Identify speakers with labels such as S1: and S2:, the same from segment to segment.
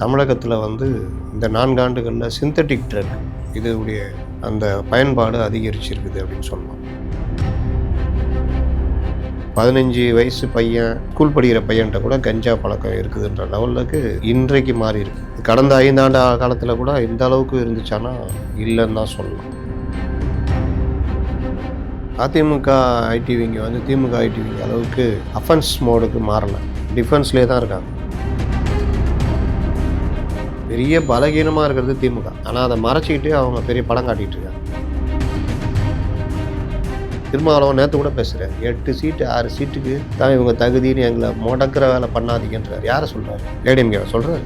S1: தமிழகத்தில் வந்து இந்த நான்காண்டுகளில் சிந்தட்டிக் ட்ரக் இதனுடைய அந்த பயன்பாடு அதிகரிச்சிருக்குது அப்படின்னு சொல்லலாம். பதினஞ்சு வயசு பையன் ஸ்கூல் படிக்கிற பையன்கிட்ட கூட கஞ்சா பழக்கம் இருக்குதுன்ற லெவலுக்கு இன்றைக்கு மாறி இருக்கு. கடந்த ஐந்தாண்டு காலத்தில் கூட இந்த அளவுக்கு இருந்துச்சான்னா இல்லைன்னு தான் சொல்லலாம். அதிமுக ஐடிவிங்க வந்து திமுக ஐடிவிங்க அளவுக்கு அஃபென்ஸ் மோடுக்கு மாறலை. டிஃபென்ஸ்லேயே தான் இருக்காங்க. பெரிய பலகீனமாக இருக்கிறது திமுக. ஆனால் அதை மறைச்சிக்கிட்டு அவங்க பெரிய படம் காட்டிகிட்டு இருக்காங்க. திருமாவளவன் நேற்று கூட பேசுகிறேன் எட்டு சீட்டு ஆறு சீட்டுக்கு தான் இவங்க தகுதின்னு எங்களை முடக்கிற வேலை பண்ணாதீங்கன்றார். யாரை சொல்கிறாரு ஏடிஎம்கே சொல்கிறாரு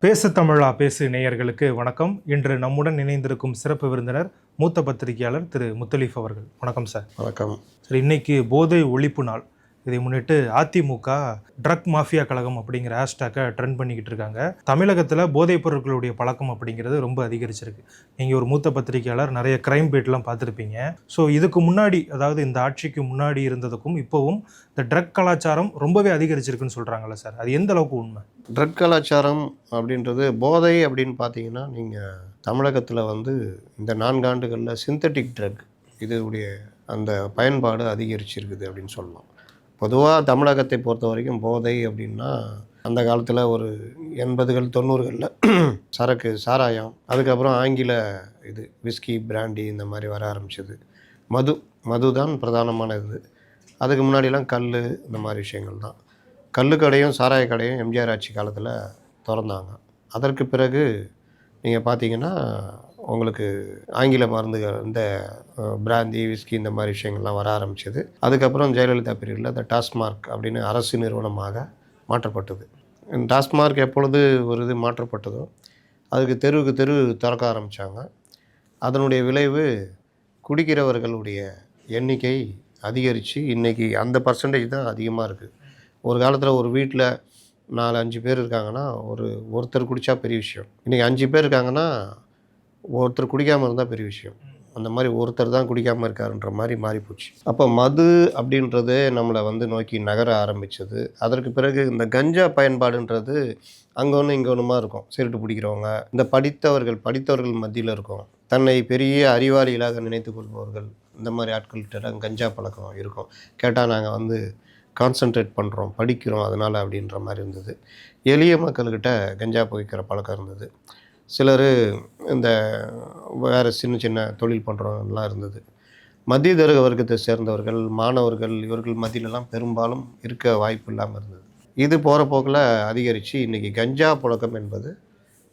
S2: பேசு தமிழா பேசு நேயர்களுக்கு வணக்கம். இன்று நம்முடன் இணைந்திருக்கும் சிறப்பு விருந்தினர் மூத்த பத்திரிகையாளர் திரு முத்தலீஃப் அவர்கள். வணக்கம் சார்.
S1: வணக்கம்.
S2: சரி இன்னைக்கு போதை ஒழிப்பு நாள். இதை முன்னிட்டு அதிமுக ட்ரக் மாஃபியா கழகம் அப்படிங்கிற ஹேஷ்டேக்கை ட்ரெண்ட் பண்ணிக்கிட்டு இருக்காங்க. தமிழகத்தில் போதைப் பொருட்களுடைய பழக்கம் அப்படிங்கிறது ரொம்ப அதிகரிச்சிருக்கு. நீங்கள் ஒரு மூத்த பத்திரிகையாளர் நிறைய கிரைம் பீட்லாம் பார்த்துருப்பீங்க. ஸோ இதுக்கு முன்னாடி அதாவது இந்த ஆட்சிக்கு முன்னாடி இருந்ததுக்கும் இப்போவும் இந்த ட்ரக் கலாச்சாரம் ரொம்பவே அதிகரிச்சிருக்குன்னு சொல்கிறாங்கல்ல சார் அது எந்த அளவுக்கு உண்மை?
S1: ட்ரக் கலாச்சாரம் அப்படின்றது போதை அப்படின்னு பார்த்தீங்கன்னா நீங்கள் தமிழகத்தில் வந்து இந்த நான்காண்டுகளில் சிந்தட்டிக் ட்ரக் இதனுடைய அந்த பயன்பாடு அதிகரிச்சிருக்குது அப்படின்னு சொல்லலாம். பொதுவாக தமிழகத்தை பொறுத்த வரைக்கும் போதை அப்படின்னா அந்த காலத்தில் ஒரு எண்பதுகள் தொண்ணூறுகளில் சரக்கு சாராயம் அதுக்கப்புறம் ஆங்கில இது விஸ்கி பிராண்டி இந்த மாதிரி வர ஆரம்பிச்சது. மது மது தான் பிரதானமான இது அதுக்கு முன்னாடிலாம் கல் இந்த மாதிரி விஷயங்கள் தான். கல் கடையும் சாராய கடையும் எம்ஜிஆர் ஆட்சி காலத்தில் திறந்தாங்க. அதற்கு பிறகு நீங்கள் பார்த்தீங்கன்னா உங்களுக்கு ஆங்கில மருந்துகள் இந்த பிராந்தி விஸ்கி இந்த மாதிரி விஷயங்கள்லாம் வர ஆரம்பிச்சது. அதுக்கப்புறம் ஜெயலலிதா பீரியடில் இந்த டாஸ்மார்க் அப்படின்னு அரசு நிறுவனமாக மாற்றப்பட்டது. டாஸ்மார்க் எப்பொழுது ஒரு இது மாற்றப்பட்டதோ அதுக்கு தெருவுக்கு தெரு திறக்க ஆரம்பித்தாங்க அதனுடைய விளைவு குடிக்கிறவர்களுடைய எண்ணிக்கை அதிகரித்து இன்றைக்கி அந்த பர்சன்டேஜ் தான் அதிகமாக இருக்குது ஒரு காலத்தில் ஒரு வீட்டில் நாலு அஞ்சு பேர் இருக்காங்கன்னா ஒரு ஒருத்தர் குடித்தா பெரிய விஷயம். இன்றைக்கி அஞ்சு பேர் இருக்காங்கன்னா ஒருத்தர் குடிக்காமல் இருந்தால் பெரிய விஷயம். அந்த மாதிரி ஒருத்தர் தான் குடிக்காமல் இருக்காருன்ற மாதிரி மாறிப்போச்சு. அப்போ மது அப்படின்றது நம்மளை வந்து நோக்கி நகர ஆரம்பிச்சது. அதற்கு பிறகு இந்த கஞ்சா பயன்பாடுன்றது அங்கே ஒன்று இங்கே ஒன்றுமா இருக்கும். திருட்டு பிடிக்கிறவங்க இந்த படித்தவர்கள் படித்தவர்கள் மத்தியில் இருக்கும். தன்னை பெரிய அறிவாளிகளாக நினைத்து கொள்பவர்கள் இந்த மாதிரி ஆட்கள்கிட்ட கஞ்சா பழக்கம் இருக்கும். கேட்டால் நாங்கள் வந்து கான்சன்ட்ரேட் பண்ணுறோம் படிக்கிறோம் அதனால் அப்படின்ற மாதிரி இருந்தது. எளிய மக்கள்கிட்ட கஞ்சா புகைக்கிற பழக்கம் இருந்தது. சிலர் இந்த வேறு சின்ன சின்ன தொழில் பண்ணுறவங்கலாம் இருந்தது. மத்திய தருக வர்க்கத்தை சேர்ந்தவர்கள் மாணவர்கள் இவர்கள் மத்தியிலலாம் பெரும்பாலும் இருக்க வாய்ப்பு இல்லாமல் இருந்தது. இது போகிற போக்கில் அதிகரித்து இன்றைக்கி கஞ்சா புழக்கம் என்பது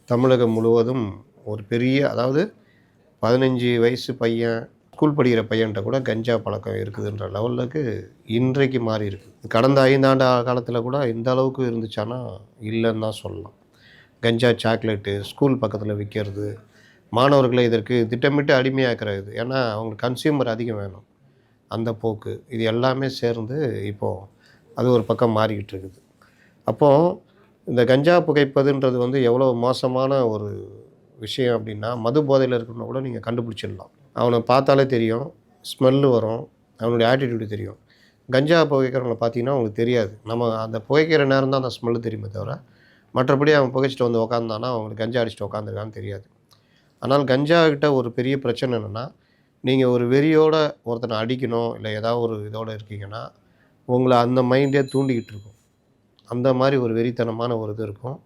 S1: தமிழகம் முழுவதும் ஒரு பெரிய அதாவது பதினஞ்சு வயசு பையன் ஸ்கூல் படிக்கிற பையன்கிட்ட கூட கஞ்சா பழக்கம் இருக்குதுன்ற லெவலுக்கு இன்றைக்கு மாறி இருக்குது கடந்த ஐந்தாண்டு காலத்தில் கூட இந்த அளவுக்கு இருந்துச்சானா இல்லைன்னு தான் சொல்லலாம். கஞ்சா சாக்லேட்டு ஸ்கூல் பக்கத்தில் விற்கிறது மாணவர்களை இதற்கு திட்டமிட்டு அடிமையாக்கிறது. ஏன்னா அவங்களுக்கு கன்சியூமர் அதிகம் வேணும். அந்த போக்கு இது எல்லாமே சேர்ந்து இப்போது அது ஒரு பக்கம் மாறிக்கிட்டு இருக்குது. அப்போது இந்த கஞ்சா புகைப்பதுன்றது வந்து எவ்வளோ மோசமான ஒரு விஷயம் அப்படின்னா மது போதையில் இருக்கணும்னா கூட நீங்கள் கண்டுபிடிச்சிடலாம். அவனை பார்த்தாலே தெரியும் ஸ்மெல்லு வரும் அவனுடைய ஆட்டிடியூடு தெரியும். கஞ்சா புகைக்கிறவங்களை பார்த்தீங்கன்னா அவங்களுக்கு தெரியாது. நம்ம அந்த புகைக்கிற நேரம் தான் அந்த ஸ்மெல்லு தெரியுமே தவிர மற்றபடி அவன் புகைச்சிட்டு வந்து உக்காந்தானா அவங்களுக்கு கஞ்சா அடிச்சுட்டு உட்காந்துருக்கான்னு தெரியாது. ஆனால் கஞ்சா கிட்ட ஒரு பெரிய பிரச்சனை என்னென்னா நீங்கள் ஒரு வெறியோட ஒருத்தனை அடிக்கணும் இல்லை ஏதாவது ஒரு இதோடு இருக்கீங்கன்னா உங்களை அந்த மைண்டே தூண்டிக்கிட்டு இருக்கும். அந்த மாதிரி ஒரு வெறித்தனமான ஒரு இது இருக்கும்.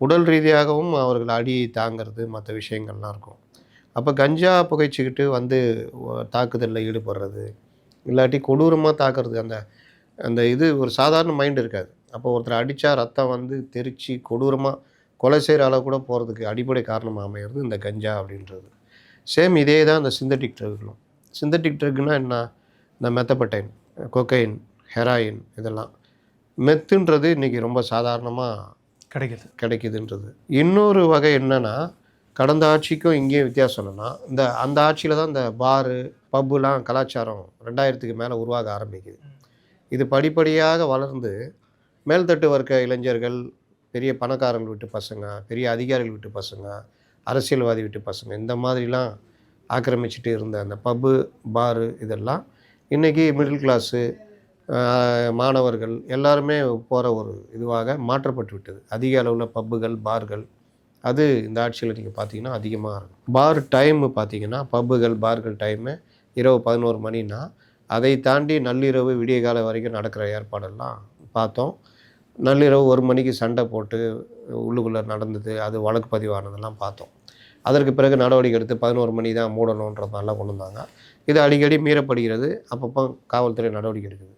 S1: உடல் ரீதியாகவும் அவர்கள் அடியை தாங்கிறது மற்ற விஷயங்கள்லாம் இருக்கும். அப்போ கஞ்சா புகைச்சிக்கிட்டு வந்து தாக்குதலில் ஈடுபடுறது இல்லாட்டி கொடூரமாக தாக்குறது அந்த அந்த இது ஒரு சாதாரண மைண்ட் இருக்காது. அப்போ ஒருத்தர் அடித்தா ரத்தம் வந்து தெரிச்சு கொடூரமாக கொலை செய்கிற அளவு கூட போகிறதுக்கு அடிப்படை காரணமாக அமையிறது இந்த கஞ்சா அப்படின்றது. சேம் இதே தான் இந்த சிந்தட்டிக் ட்ரக்களும் சிந்தட்டிக் ட்ரக்னா என்ன? இந்த மெத்தப்பட்டைன் கொக்கைன் ஹெராயின் இதெல்லாம். மெத்துன்றது இன்றைக்கி ரொம்ப சாதாரணமாக
S2: கிடைக்குது.
S1: கிடைக்குதுன்றது. இன்னொரு வகை என்னன்னா கடந்த ஆட்சிக்கும் இங்கேயும் வித்தியாசம் என்னன்னா இந்த அந்த ஆட்சியில் தான் இந்த பாரு பப்புலாம் கலாச்சாரம் ரெண்டாயிரத்துக்கு மேலே உருவாக ஆரம்பிக்குது. இது படிப்படியாக வளர்ந்து மேல்தட்டு வர்க்க இளைஞர்கள் பெரிய பணக்காரங்கள் வீட்டு பசங்க பெரிய அதிகாரிகள் வீட்டு பசங்க அரசியல்வாதி வீட்டு பசங்க இந்த மாதிரிலாம் ஆக்கிரமிச்சுட்டு இருந்த அந்த பப்பு பாரு இதெல்லாம் இன்றைக்கி மிடில் கிளாஸு மாணவர்கள் எல்லாருமே போகிற ஒரு இதுவாக மாற்றப்பட்டு விட்டது. அதிக அளவில் பப்புகள் பார்கள் அது இந்த ஆட்சியில் நீங்கள் பார்த்தீங்கன்னா அதிகமாக இருக்கும். பார் டைமு பார்த்தீங்கன்னா பப்புகள் பார்கள் டைமு இரவு பதினோரு மணினா அதை தாண்டி நள்ளிரவு விடிய காலம் வரைக்கும் நடக்கிற ஏற்பாடெல்லாம் பார்த்தோம். நள்ளிரவு ஒரு மணிக்கு சண்டை போட்டு உள்ளுக்குள்ளே நடந்தது அது வழக்கு பதிவானதெல்லாம் பார்த்தோம். அதற்கு பிறகு நடவடிக்கை எடுத்து பதினோரு மணி தான் மூடணுன்றதெல்லாம் கொண்டு வந்தாங்க. இது அடிக்கடி மீறப்படுகிறது. அப்பப்போ காவல்துறை நடவடிக்கை எடுக்குது.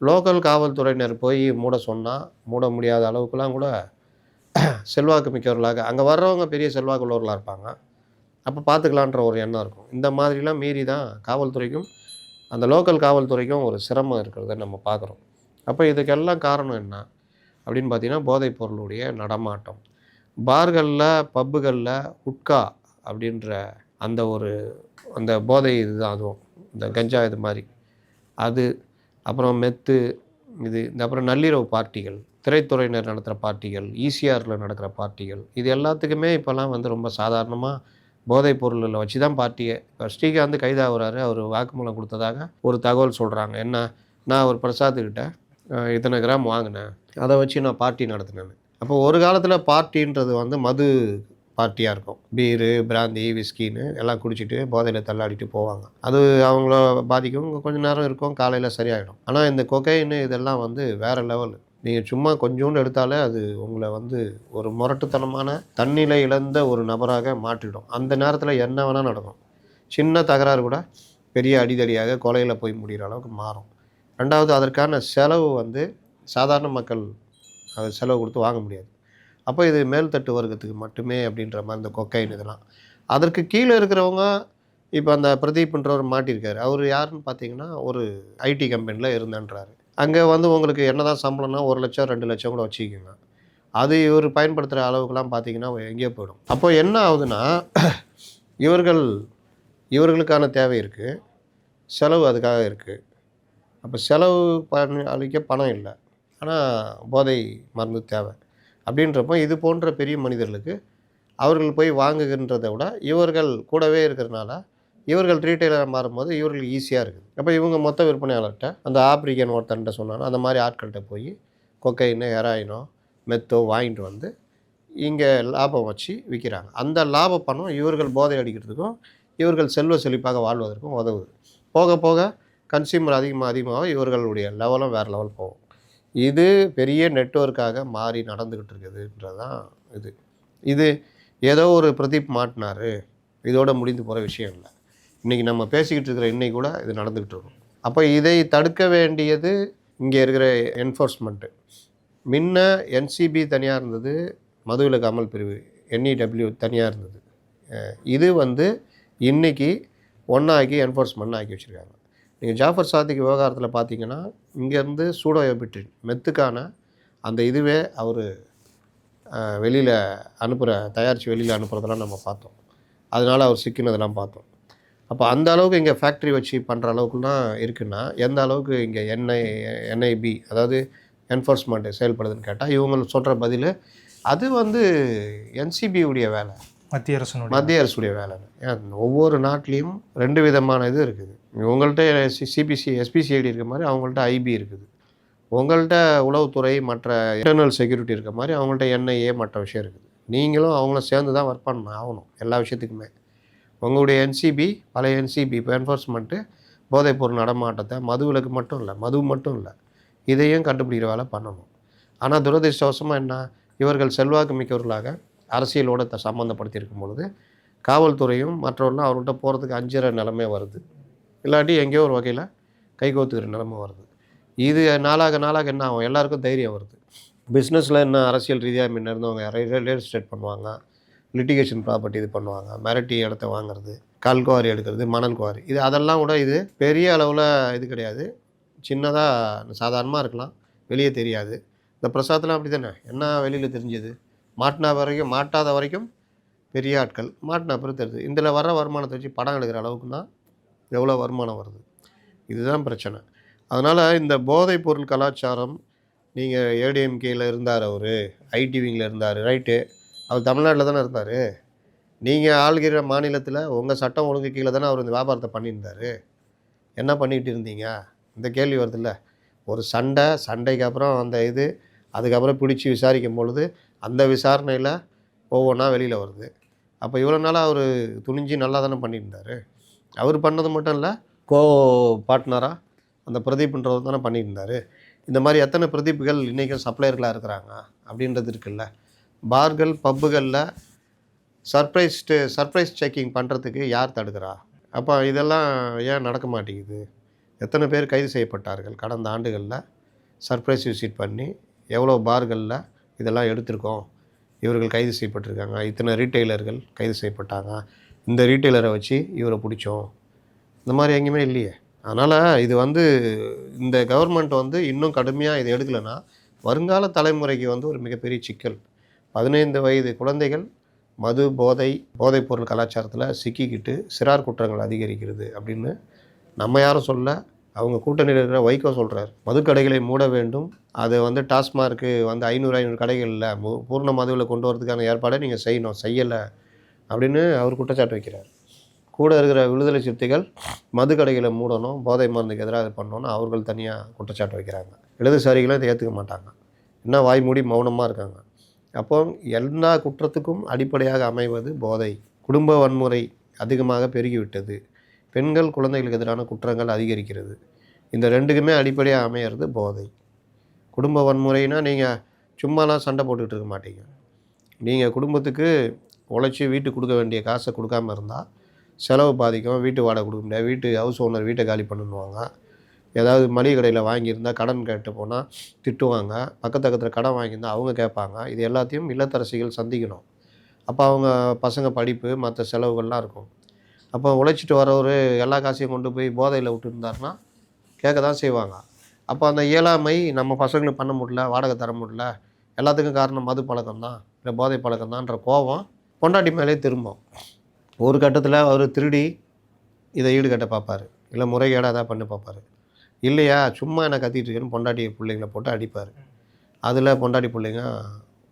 S1: லோக்கல் காவல்துறையினர் போய் மூட சொன்னால் மூட முடியாத அளவுக்குலாம் கூட செல்வாக்கு மிக்கவர்களாக அங்கே வர்றவங்க பெரிய செல்வாக்கு உள்ளவர்களாக இருப்பாங்க. அப்போ பார்த்துக்கலான்ற ஒரு எண்ணம் இருக்கும். இந்த மாதிரிலாம் மீறி தான் காவல்துறைக்கும் அந்த லோக்கல் காவல்துறைக்கும் ஒரு சிரமம் இருக்கிறத நம்ம பார்க்குறோம். அப்போ இதுக்கெல்லாம் காரணம் என்ன? அப்படின்னு பார்த்தீங்கன்னா போதைப் பொருளுடைய நடமாட்டம். பார்களில் பப்புகளில் உட்கா அப்படின்ற அந்த ஒரு அந்த போதை இதுதான் அதுவும். இந்த கஞ்சா இது மாதிரி. அது அப்புறம் மெத்து இது இந்த அப்புறம் நள்ளிரவு பார்ட்டிகள் திரைத்துறையினர் நடத்துகிற பார்ட்டிகள் ஈசிஆரில் நடக்கிற பார்ட்டிகள் இது எல்லாத்துக்குமே இப்போல்லாம் வந்து ரொம்ப சாதாரணமாக போதைப் பொருளில் வச்சு தான் பார்ட்டியை இப்போ ஸ்ரீகாந்த் கைதாகிறாரு அவர் வாக்குமூலம் கொடுத்ததாக ஒரு தகவல் சொல்கிறாங்க என்ன நான் ஒரு பிரசாத்துக்கிட்ட இத்தனை கிராம் வாங்கினேன். அதை வச்சு நான் பார்ட்டி நடத்தினேன் அப்போ ஒரு காலத்தில் பார்ட்டின்றது வந்து மது பார்ட்டியாக இருக்கும். பீரு பிராந்தி விஸ்கின்னு எல்லாம் குடிச்சிட்டு போதையில் தள்ளாடிட்டு போவாங்க. அது அவங்கள பாதிக்கும். கொஞ்சம் நேரம் இருக்கும். காலையில் சரியாயிடும். ஆனால் இந்த கொகைன்னு இதெல்லாம் வந்து வேறு லெவல். நீங்கள் சும்மா கொஞ்சோண்டு எடுத்தாலே அது உங்களை வந்து ஒரு முரட்டுத்தனமான தண்ணியில் இழந்த ஒரு நபராக மாற்றிடும். அந்த நேரத்தில் என்ன வேணால் நடக்கும். சின்ன தகராறு கூட பெரிய அடிதடியாக கொலையில் போய் முடிகிற அளவுக்கு மாறும். ரெண்டாவது அதற்கான செலவு வந்து சாதாரண மக்கள் அதை செலவு கொடுத்து வாங்க முடியாது. அப்போ இது மேல்தட்டு வர்க்கத்துக்கு மட்டுமே அப்படின்ற மாதிரி இந்த கொக்கைன் இதெல்லாம். அதற்கு கீழே இருக்கிறவங்க இப்போ அந்த பிரதீப்ன்றவர் மாட்டியிருக்காரு. அவர் யாருன்னு பார்த்தீங்கன்னா ஒரு ஐடி கம்பெனியில் இருந்தேன்றாரு. அங்கே வந்து உங்களுக்கு என்ன தான் சம்பளம்னா ஒரு லட்சம் ரெண்டு லட்சம் கூட வச்சுக்கோங்க. அது இவர் பயன்படுத்துகிற அளவுக்குலாம் பார்த்தீங்கன்னா எங்கேயோ போயிடும். அப்போ என்ன ஆகுதுன்னா இவர்கள் இவர்களுக்கான தேவை இருக்குது செலவு அதுக்காக இருக்குது அப்போ செலவு பண்ண அளிக்க பணம் இல்லை. ஆனால் போதை மருந்து தேவை. அப்படின்றப்போ இது போன்ற பெரிய மனிதர்களுக்கு அவர்கள் போய் வாங்குகின்றதை விட இவர்கள் கூடவே இருக்கிறனால இவர்கள் ரீட்டைலராக மாறும்போது இவர்களுக்கு ஈஸியாக இருக்குது. அப்போ இவங்க மொத்த விற்பனையாளர்கிட்ட அந்த ஆப்பிரிக்கன் ஒருத்தன்ட்ட சொன்னாலும் அந்த மாதிரி ஆட்கள்கிட்ட போய் கொக்கைனோ ஹெராயினோ மெத்தோ வாங்கிட்டு வந்து இங்கே லாபம் வச்சு விற்கிறாங்க அந்த லாப பணம் இவர்கள் போதை அடிக்கிறதுக்கும் இவர்கள் செல்வ செழிப்பாக வாழ்வதற்கும் உதவுது. போக போக கன்சியூமர் அதிகமாக அதிகமாக இவர்களுடைய லெவலும் வேறு லெவல் போகும். இது பெரிய நெட்ஒர்க்காக மாறி நடந்துக்கிட்டு இருக்குதுன்றது தான் இது. இது ஏதோ ஒரு பிரதீப் மாட்டினாரு. இதோட முடிந்து போகிற விஷயம் இல்லை. இன்றைக்கி நம்ம பேசிக்கிட்டு இருக்கிற இன்னைக்கு கூட இது நடந்துக்கிட்டு இருக்கும். அப்போ இதை தடுக்க வேண்டியது இங்கே இருக்கிற என்ஃபோர்ஸ்மெண்ட்டு முன்ன என்சிபி தனியாக இருந்தது மதுவிலக்கு அமல் பிரிவு. என்இடபிள்யூ தனியாக இருந்தது. இது வந்து இன்னைக்கு ஒன்றாக்கி என்ஃபோர்ஸ்மெண்ட் ஆக்கி வச்சுருக்காங்க. நீங்கள் ஜாஃபர் சாதிக் விவகாரத்தில் பார்த்தீங்கன்னா இங்கேருந்து சூடோயோபிட்ரின் மெத்துக்கான அந்த இதுவே அவர் வெளியில் அனுப்புகிற தயாரித்து வெளியில் அனுப்புகிறதெல்லாம் நம்ம பார்த்தோம். அதனால் அவர் சிக்கினதெல்லாம் பார்த்தோம். அப்போ அந்த அளவுக்கு இங்கே ஃபேக்ட்ரி வச்சு பண்ணுற அளவுக்குலாம் இருக்குன்னா எந்த அளவுக்கு இங்கே என்ஐ என்ஐபி அதாவது என்ஃபோர்ஸ்மெண்ட் செயல்படுதுன்னு கேட்டால் இவங்க சொல்கிற பதில் அது வந்து என்சிபியுடைய வேலை.
S2: மத்திய அரசு
S1: மத்திய அரசுடைய வேலை ஒவ்வொரு நாட்டிலையும் ரெண்டு விதமான இது இருக்குது. உங்கள்கிட்ட சிபிசி எஸ்பிசிஐடி இருக்க மாதிரி அவங்கள்ட்ட ஐபி இருக்குது. உங்கள்கிட்ட உளவுத்துறை மற்ற இன்டர்னல் செக்யூரிட்டி இருக்க மாதிரி அவங்கள்ட்ட என்ஐஏ மற்ற விஷயம் இருக்குது. நீங்களும் அவங்களும் சேர்ந்து தான் ஒர்க் பண்ண ஆகணும் எல்லா விஷயத்துக்குமே. உங்களுடைய என்சிபி பழைய என்சிபி இப்போ என்ஃபோர்ஸ்மெண்ட்டு போதைப்பொருள் நடமாட்டத்தை மதுவிலக்கு மட்டும் இல்லை மது மட்டும் இல்லை இதையும் கண்டுபிடிக்கிற வேலை பண்ணணும். ஆனால் துரதிர்ஷ்டவசமாக என்ன? இவர்கள் செல்வாக்கு மிக்கவர்களாக அரசியலோட த சம்மந்தப்படுத்தி பொழுது காவல்துறையும் மற்றவர்களும் அவர்கிட்ட போகிறதுக்கு அஞ்சுற நிலைமை வருது. இல்லாட்டி எங்கேயோ ஒரு வகையில் கைகோத்துக்கிற நிலமை வருது. இது நாளாக நாளாக என்ன ஆகும்? எல்லாருக்கும் தைரியம் வருது. பிஸ்னஸில் என்ன அரசியல் ரீதியாக முன்ன இருந்தவங்க ரியல் எஸ்டேட் பண்ணுவாங்க. லிட்டிகேஷன் ப்ராப்பர்ட்டி இது பண்ணுவாங்க. மிரட்டி இடத்த வாங்குறது கல் குவாரி எடுக்கிறது மணல் குவாரி. இது அதெல்லாம் கூட இது பெரிய அளவில் இது கிடையாது. சின்னதாக சாதாரணமாக இருக்கலாம். வெளியே தெரியாது. இந்த பிரசாதெலாம் அப்படி தானே என்ன வெளியில் தெரிஞ்சது? மாட்டினா வரைக்கும் மாட்டாத வரைக்கும் பெரிய ஆட்கள். மாட்டினா அப்புறம் தெரியுது. இதில் வர வருமானத்தை வச்சு படம் எடுக்கிற அளவுக்குன்னா எவ்வளோ வருமானம் வருது? இதுதான் பிரச்சனை. அதனால் இந்த போதைப் பொருள் கலாச்சாரம் நீங்கள் ஏடிஎம்கேயில் இருந்தார் அவர் ஐடிவிங்கில் இருந்தார் ரைட்டு. அவர் தமிழ்நாட்டில் தானே இருந்தார்? நீங்கள் ஆள்கிற மாநிலத்தில் உங்கள் சட்டம் ஒழுங்கு கீழே தானே அவர் இந்த வியாபாரத்தை பண்ணியிருந்தார்? என்ன பண்ணிகிட்டு இருந்தீங்க? இந்த கேள்வி வருதுல்ல. ஒரு சண்டை சண்டைக்கு அப்புறம் அந்த இது அதுக்கப்புறம் பிடிச்சி விசாரிக்கும் பொழுது அந்த விசாரணையில் ஒவ்வொன்றா வெளியில் வருது. அப்போ இவ்வளோ நாளாக அவர் துணிஞ்சு நல்லா தானே பண்ணியிருந்தார்? அவர் பண்ணது மட்டும் இல்லை கோ பார்ட்னராக அந்த பிரதீப்ன்றவர் தானே பண்ணியிருந்தார். இந்த மாதிரி எத்தனை பிரதீப்புகள் இன்றைக்கும் சப்ளையர்களாக இருக்கிறாங்க அப்படின்றது இருக்குல்ல. பார்கள் பப்புகளில் சர்ப்ரைஸ்டு சர்ப்ரைஸ் செக்கிங் பண்ணுறதுக்கு யார் தடுக்கிறா? அப்போ இதெல்லாம் ஏன் நடக்க மாட்டேங்குது? எத்தனை பேர் கைது செய்யப்பட்டார்கள்? கடந்த ஆண்டுகளில் சர்ப்ரைஸ் விசிட் பண்ணி எவ்வளோ பார்களில் இதெல்லாம் எடுத்திருக்கோம். இவர்கள் கைது செய்யப்பட்டிருக்காங்க. இத்தனை ரீட்டெய்லர்கள் கைது செய்யப்பட்டாங்க. இந்த ரீட்டெய்லரை வச்சு இவரை பிடிச்சோம். இந்த மாதிரி எங்கேயுமே இல்லையே. அதனால் இது வந்து இந்த கவர்மெண்ட் வந்து இன்னும் கடுமையாக இதை எடுக்கலைன்னா வருங்கால தலைமுறைக்கு வந்து ஒரு மிகப்பெரிய சிக்கல். பதினைந்து வயது குழந்தைகள் மது போதை போதைப்பொருள் கலாச்சாரத்தில் சிக்கிக்கிட்டு சிறார் குற்றங்கள் அதிகரிக்கிறது அப்படின்னு நம்ம யாரும் சொல்ல அவங்க கூட்டணியில் இருக்கிற வைகோ சொல்கிறார் மதுக்கடைகளை மூட வேண்டும். அது வந்து டாஸ்மார்க்கு வந்து ஐநூறு ஐநூறு கடைகளில் பூர்ண மதுவில் கொண்டு வரதுக்கான ஏற்பாடை நீங்கள் செய்யணும் செய்யலை அப்படின்னு அவர் குற்றச்சாட்டு வைக்கிறார். கூட இருக்கிற விடுதலை சிறுத்தைகள் மது கடைகளை மூடணும் போதை மருந்துக்கு எதிராக இது பண்ணணும்னு அவர்கள் தனியாக குற்றச்சாட்டு வைக்கிறாங்க. இடதுசாரிகளும் இதை ஏற்றுக்க மாட்டாங்க. என்ன வாய் மூடி மௌனமாக இருக்காங்க. அப்போ எல்லா குற்றத்துக்கும் அடிப்படையாக அமைவது போதை. குடும்ப வன்முறை அதிகமாக பெருகிவிட்டது. பெண்கள் குழந்தைகளுக்கு எதிரான குற்றங்கள் அதிகரிக்கிறது. இந்த ரெண்டுக்குமே அடிப்படையாக அமையிறது போதை. குடும்ப வன்முறைனா நீங்கள் சும்மாலாம் சண்டை போட்டுக்கிட்டு இருக்க மாட்டீங்க. நீங்கள் குடும்பத்துக்கு உழைச்சி வீட்டுக்கு கொடுக்க வேண்டிய காசை கொடுக்காம இருந்தால் செலவு பாதிக்கும் வீட்டு வாடகை கொடுக்க முடியாது வீட்டு ஹவுஸ் ஓனர் வீட்டை காலி பண்ணுவாங்க ஏதாவது மளிகை கடையில் வாங்கியிருந்தால் கடன் கேட்டு போனால் திட்டுவாங்க. பக்கத்து பக்கத்தில் கடன் வாங்கியிருந்தால் அவங்க கேட்பாங்க. இது எல்லாத்தையும் இல்லத்தரசிகள் சந்திக்கணும். அப்போ அவங்க பசங்க படிப்பு மற்ற செலவுகள்லாம் இருக்கும். அப்போ உழைச்சிட்டு வரவர் எல்லா காசையும் கொண்டு போய் போதையில் விட்டுருந்தாருன்னா கேட்க தான் செய்வாங்க. அப்போ அந்த இயலாமை நம்ம பசங்களுக்கு பண்ண முடியல வாடகை தர முடியல எல்லாத்துக்கும் காரணம் மது பழக்கம் தான் இல்லை போதை பழக்கம் தான்ற கோபம் பொண்டாட்டி மேலே திரும்பும். ஒரு கட்டத்தில் அவர் திருடி இதை ஈடுகட்ட பார்ப்பார் இல்லை முறைகேடாக தான் பண்ணி பார்ப்பார். இல்லையா சும்மா என்ன கத்திட்டு இருக்கேன்னு பொண்டாட்டி பிள்ளைங்கள போட்டு அடிப்பார். அதில் பொண்டாட்டி பிள்ளைங்க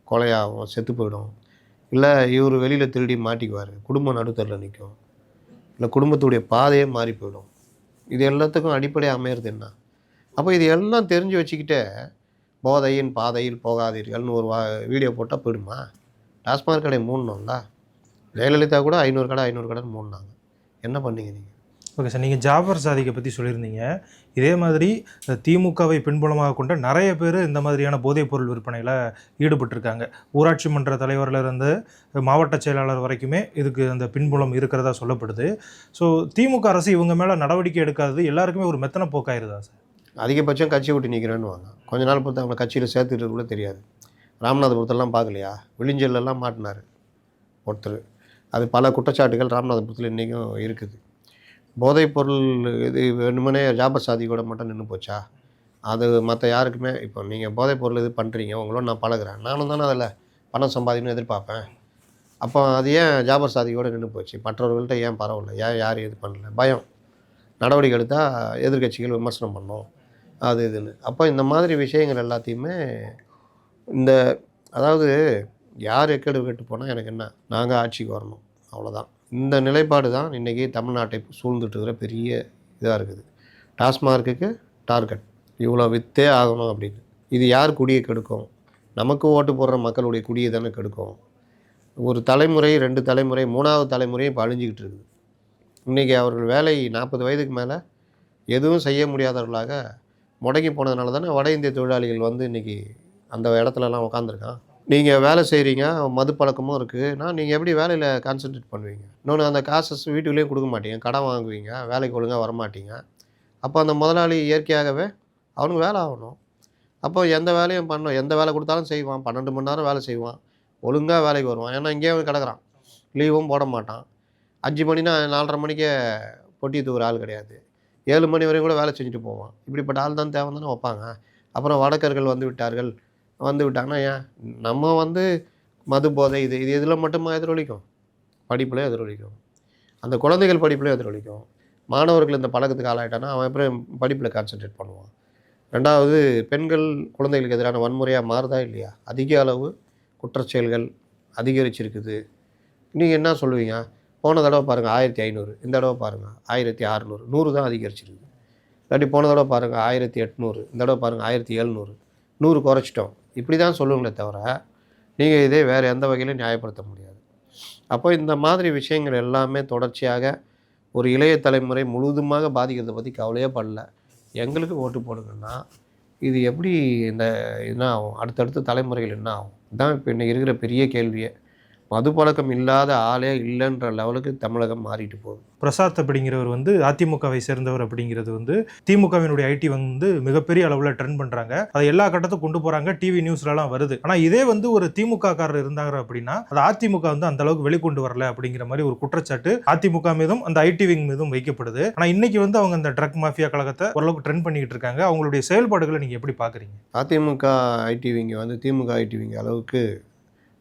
S1: கொலையாகும் செத்து போயிடும். இல்லை இவர் வெளியில் திருடி மாட்டிக்குவார் குடும்பம் நடுத்தரில் நிற்கும் இல்லை குடும்பத்துடைய பாதையே மாறி போயிடும். இது எல்லாத்துக்கும் அடிப்படையாக அமையிறது என்ன? அப்போ இது எல்லாம் தெரிஞ்சு வச்சுக்கிட்டே போதையின் பாதையில் போகாதீர்கள்னு ஒரு வா வீடியோ போட்டால் போயிடுமா? டாஸ்மாக் கடை மூடணும்ல. ஜெயலலிதா கூட ஐநூறு கடை ஐநூறு கடைன்னு மூடினாங்க. என்ன பண்ணீங்க நீங்கள்
S2: ஓகே சார் நீங்கள் ஜாபர் சாதிக்கை பற்றி சொல்லியிருந்தீங்க. இதே மாதிரி இந்த திமுகவை பின்புலமாக கொண்ட நிறைய பேர் இந்த மாதிரியான போதைப் பொருள் விற்பனையில் ஈடுபட்டிருக்காங்க. ஊராட்சி மன்ற தலைவரில் இருந்து மாவட்ட செயலாளர் வரைக்குமே இதுக்கு அந்த பின்புலம் இருக்கிறதா சொல்லப்படுது. ஸோ திமுக அரசு இவங்க மேலே நடவடிக்கை எடுக்காதது எல்லாருக்குமே ஒரு மெத்தனை போக்காயிருதா சார்?
S1: அதிகபட்சம் கட்சி விட்டு நிற்கிறேன்னு வாங்க கொஞ்ச நாள் பொறுத்து அவங்களை கட்சியில் சேர்த்துட்டு கூட தெரியாது. ராமநாதபுரத்தெல்லாம் பார்க்கலையா? விழிஞ்சல்லாம் மாட்டினார் ஒருத்தர். அது பல குற்றச்சாட்டுகள் ராமநாதபுரத்தில் இன்றைக்கும் இருக்குது. போதைப்பொருள் இது வேணுமனே ஜாபர் சாதி கூட மட்டும் நின்று போச்சா? அது மற்ற யாருக்குமே இப்போ நீங்கள் போதைப்பொருள் இது பண்ணுறீங்க உங்களோட நான் பழகுறேன். நானும் தானே அதில் பணம் சம்பாதிக்கணும்னு எதிர்பார்ப்பேன். அப்போ அது ஏன் ஜாபர் சாதியோடு நின்று போச்சு? மற்றவர்கள்ட்ட ஏன் பரவாயில்ல? ஏன் யாரும் இது பண்ணல? பயம். நடவடிக்கை எடுத்தால் எதிர்க்கட்சிகள் விமர்சனம் பண்ணோம். அது இதுன்னு. அப்போ இந்த மாதிரி விஷயங்கள் எல்லாத்தையுமே இந்த அதாவது யார் எக்கெடு கெட்டு போனால் எனக்கு என்ன? நாங்கள் ஆட்சிக்கு வரணும். அவ்வளோதான். இந்த நிலைப்பாடு தான் இன்றைக்கி தமிழ்நாட்டை சூழ்ந்துட்டு இருக்கிற பெரிய இதாக இருக்குது. டாஸ்மார்க்குக்கு டார்கெட். இவ்வளோ விற்றே ஆகணும் அப்படின்னு. இது யார் குடியை கெடுக்கும்? நமக்கு ஓட்டு போடுற மக்களுடைய குடியை தானே கெடுக்கும். ஒரு தலைமுறை ரெண்டு தலைமுறை மூணாவது தலைமுறையும் இப்போ அழிஞ்சிக்கிட்டு இருக்குது. இன்றைக்கி அவர்கள் வேலை நாற்பது வயதுக்கு மேலே எதுவும் செய்ய முடியாதவர்களாக முடங்கி போனதுனால தானே வட இந்திய தொழிலாளிகள் வந்து இன்றைக்கி அந்த இடத்துலலாம் உட்காந்துருக்கான் நீங்கள் வேலை செய்கிறீங்க மது பழக்கமும் இருக்குன்னா நீங்கள் எப்படி வேலையில் கான்சென்ட்ரேட் பண்ணுவீங்க? இன்னொன்று அந்த காசை வீட்டுக்குள்ளேயும் கொடுக்க மாட்டீங்க. கடன் வாங்குவீங்க வேலைக்கு ஒழுங்காக வரமாட்டீங்க. அப்போ அந்த முதலாளி இயற்கையாகவே அவனுக்கு வேலை ஆகணும். அப்போ எந்த வேலையும் பண்ணணும் எந்த வேலை கொடுத்தாலும் செய்வான். பன்னெண்டு மணி நேரம் வேலை செய்வான். ஒழுங்காக வேலைக்கு வருவான். ஏன்னா இங்கேயே அவன் கிடக்கிறான். லீவும் போட மாட்டான். அஞ்சு மணினா நாலரை மணிக்கே பொட்டி தூக்குற ஆள் கிடையாது. ஏழு மணி வரையும் கூட வேலை செஞ்சுட்டு போவான். இப்படிப்பட்ட ஆள் தான் தேவை தானே வைப்பாங்க அப்புறம் வடக்கர்கள் வந்து விட்டார்கள். வந்து விட்டாங்கன்னா ஏன்? நம்ம வந்து மது போதை இது இது இதில் மட்டுமா எதிரொலிக்கும்? படிப்புலையும் எதிரொலிக்கும். அந்த குழந்தைகள் படிப்புலையும் எதிரொலிக்கும். மாணவர்கள் இந்த பழக்கத்துக்கு ஆளாயிட்டானா அவன் அப்புறம் படிப்பில் கான்சென்ட்ரேட் பண்ணுவான்? ரெண்டாவது பெண்கள் குழந்தைகளுக்கு எதிரான வன்முறையாக மாறுதா இல்லையா? அதிக அளவு குற்றச்செயல்கள் அதிகரிச்சிருக்குது. நீங்கள் என்ன சொல்லுவீங்க? போன தடவை பாருங்கள் ஆயிரத்தி ஐநூறு. இந்த தடவை பாருங்கள் ஆயிரத்தி அறநூறு. நூறு தான் அதிகரிச்சிருக்கு. இல்லாட்டி போன தடவை பாருங்கள் ஆயிரத்தி எட்நூறு. இந்த தடவை பாருங்கள் ஆயிரத்தி எழுநூறு. நூறு குறைச்சிட்டோம். இப்படி தான் சொல்லுங்களே தவிர நீங்கள் இதே வேறு எந்த வகையிலும் நியாயப்படுத்த முடியாது. அப்போ இந்த மாதிரி விஷயங்கள் எல்லாமே தொடர்ச்சியாக ஒரு இளைய தலைமுறை முழுவதுமாக பாதிக்கிறதை பற்றி கவலையே படல. எங்களுக்கு ஓட்டு போடுங்கன்னா இது எப்படி இந்த என்ன ஆகும்? அடுத்தடுத்த தலைமுறைகள் என்ன ஆகும்? இதுதான் இப்போ இன்னைக்கு இருக்கிற பெரிய கேள்வியை. மது பழக்கம் இல்லாத ஆளே இல்லைன்ற லெவலுக்கு தமிழகம் மாறிட்டு போகுது.
S2: பிரசாத் அப்படிங்கிறவர் வந்து அதிமுகவை சேர்ந்தவர் அப்படிங்கிறது வந்து திமுகவினுடைய ஐடி வந்து மிகப்பெரிய அளவில் ட்ரெண்ட் பண்றாங்க. அதை எல்லா கட்டத்துக்கும் கொண்டு போறாங்க. டிவி நியூஸ்லலாம் வருது. ஆனா இதே வந்து ஒரு திமுக காரர் இருந்தாங்க அப்படின்னா அது அதிமுக வந்து அந்த அளவுக்கு வெளிக்கொண்டு வரல அப்படிங்கிற மாதிரி ஒரு குற்றச்சாட்டு அதிமுக மீதும் அந்த ஐடி விங் மீதும் வைக்கப்படுது. ஆனா இன்னைக்கு வந்து அவங்க அந்த ட்ரக் மாஃபியா கழகத்தை ஓரளவுக்கு ட்ரெண்ட் பண்ணிக்கிட்டு இருக்காங்க. அவங்களுடைய செயல்பாடுகளை நீங்க எப்படி பாக்குறீங்க?
S1: அதிமுக ஐடிவிங்க வந்து திமுக ஐடிவிங்க அளவுக்கு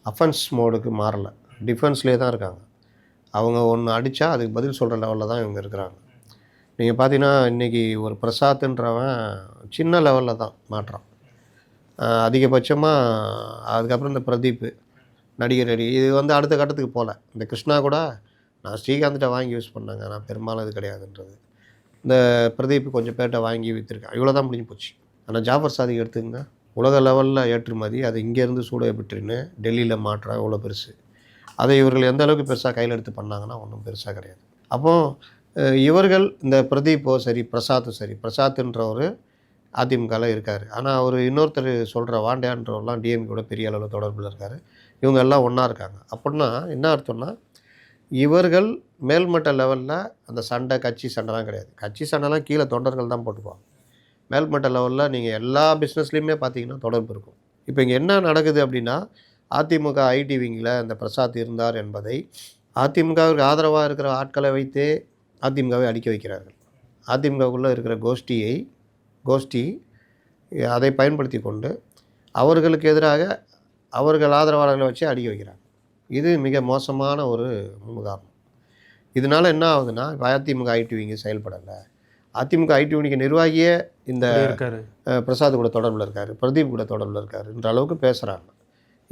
S1: அஃபென்ஸ் மோடுக்கு மாறலை. டிஃபென்ஸ்லேயே தான் இருக்காங்க. அவங்க ஒன்று அடித்தா அதுக்கு பதில் சொல்கிற லெவலில் தான் இவங்க இருக்கிறாங்க. நீங்கள் பார்த்தீங்கன்னா இன்றைக்கி ஒரு பிரசாத்துன்றவன் சின்ன லெவலில் தான் மாற்றான் அதிகபட்சமாக அதுக்கப்புறம் இந்த பிரதீப் நடிகர் அடி இது வந்து அடுத்த கட்டத்துக்கு போகல இந்த கிருஷ்ணா கூட நான் ஸ்ரீகாந்த்கிட்ட வாங்கி யூஸ் பண்ணேங்க. நான் பெரும்பாலும் இது கிடையாதுன்றது. இந்த பிரதீப் கொஞ்சம் பேட்டை வாங்கி விற்றுருக்கேன் இவ்வளோ தான் முடிஞ்சு போச்சு. ஆனால் ஜாஃபர் சாதிக் எடுத்துங்க உலக லெவலில் ஏற்றுமதி அது இங்கேருந்து சூட பெற்றுன்னு டெல்லியில் மாற்றம் இவ்வளோ பெருசு? அதை இவர்கள் எந்த அளவுக்கு பெருசாக கையில் எடுத்து பண்ணாங்கன்னா ஒன்றும் பெருசாக கிடையாது. அப்போ இவர்கள் இந்த பிரதீப்போ சரி பிரசாத்தும் சரி பிரசாத்ன்றவர் அதிமுகவில் இருக்கார். ஆனால் அவர் இன்னொருத்தர் சொல்கிற வாண்டியான்றவர்லாம் டிஎம்கேட பெரிய அளவில் தொடர்பில் இருக்கார். இவங்க எல்லாம் ஒன்றா இருக்காங்க. அப்படின்னா என்ன அர்த்தம்னா இவர்கள் மேல்மட்ட லெவலில் அந்த சண்டை கட்சி சண்டைலாம் கிடையாது. கட்சி சண்டைலாம் கீழே தொண்டர்கள் தான் போட்டுப்பாங்க மேல்மட்ட லெவலில் நீங்கள் எல்லா பிஸ்னஸ்லேயுமே பார்த்தீங்கன்னா தொடர்பு இருக்கும். இப்போ இங்கே என்ன நடக்குது அப்படின்னா அதிமுக ஐடி விங்கில் இந்த பிரசாத் இருந்தார் என்பதை அதிமுகவிற்கு ஆதரவாக இருக்கிற ஆட்களை வைத்தே அதிமுகவை அடிக்க வைக்கிறார்கள். அதிமுகவுக்குள்ளே இருக்கிற கோஷ்டியை கோஷ்டி அதை பயன்படுத்தி கொண்டு அவர்களுக்கு எதிராக அவர்கள் ஆதரவாளர்களை வச்சு அடிக்க வைக்கிறாங்க. இது மிக மோசமான ஒரு முன்னுதாரணம் இதனால் என்ன ஆகுதுன்னா இப்போ அதிமுக ஐடிவிங்க செயல்படலை. அதிமுக ஐடி விங்கு நிர்வாகியே இந்த பிரசாத் கூட தொடர்பில் இருக்கார் பிரதீப் கூட தொடர்பில் இருக்காருன்ற அளவுக்கு பேசுகிறாங்க